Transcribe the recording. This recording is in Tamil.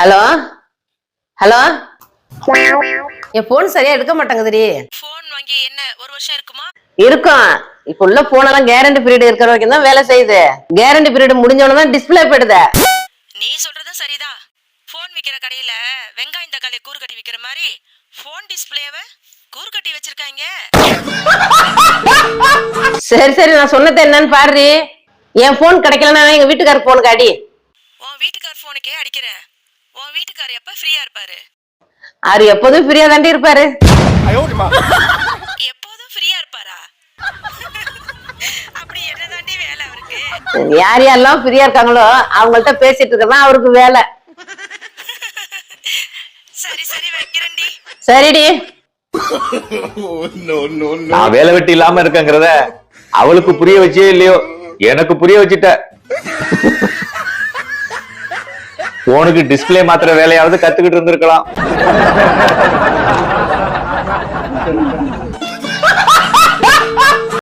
ஹலோ? ஹலோ? என் போன் சரியா எடுக்க மாட்டேங்குதுடி. போன் வாங்கி என்ன ஒரு வருஷம் இருக்குமா? இருக்கும். இப்ப உள்ள போன் எல்லாம் கேரண்டி பீரியட் இருக்கிற வரைக்கும் தான் வேலை செய்யுது. கேரண்டி பீரியட் முடிஞ்சோன்னு தான் டிஸ்பிளே போயிடுது. நீ சொல்றதும் சரிதான். போன் விக்கிற கடையில வெங்காயம் தக்காளி கூறு கட்டி விக்கிற மாதிரி போன் டிஸ்பிளேவை கூறு கட்டி வச்சிருக்காங்க. சரி சரி நான் சொன்னது என்னன்னு பாரு என் போன் கிடைக்கலன்னா எங்க வீட்டுக்காரர் போனுக்கு அடி உன் வீட்டுக்கார் போனுக்கே அடிக்கிறேன் உன் வீட்டுக்கார் எப்ப ஃப்ரீயா இருப்பாரு? அவரு எப்போதும் ஃப்ரீயா தாண்டி இருப்பாரு. எப்போதும் ஃப்ரீயா இருப்பாரா? அப்படி என்ன தாண்டி வேலை அவருக்கு? யார் யாரெல்லாம் ஃப்ரீயா இருக்காங்களோ அவங்கள்ட்ட பேசிட்டு இருக்கதான் அவருக்கு வேலை. சரி சரி வைக்கிறேன்டி சரிடி. நான் வேலை வெட்டி இல்லாம இருக்கேங்கிறத அவளுக்கு புரிய வச்சே இல்லையோ? எனக்கு புரிய வச்சுட்ட. போனுக்கு டிஸ்பிளே மாத்திர வேலையாவது கத்துக்கிட்டு இருந்திருக்கலாம்.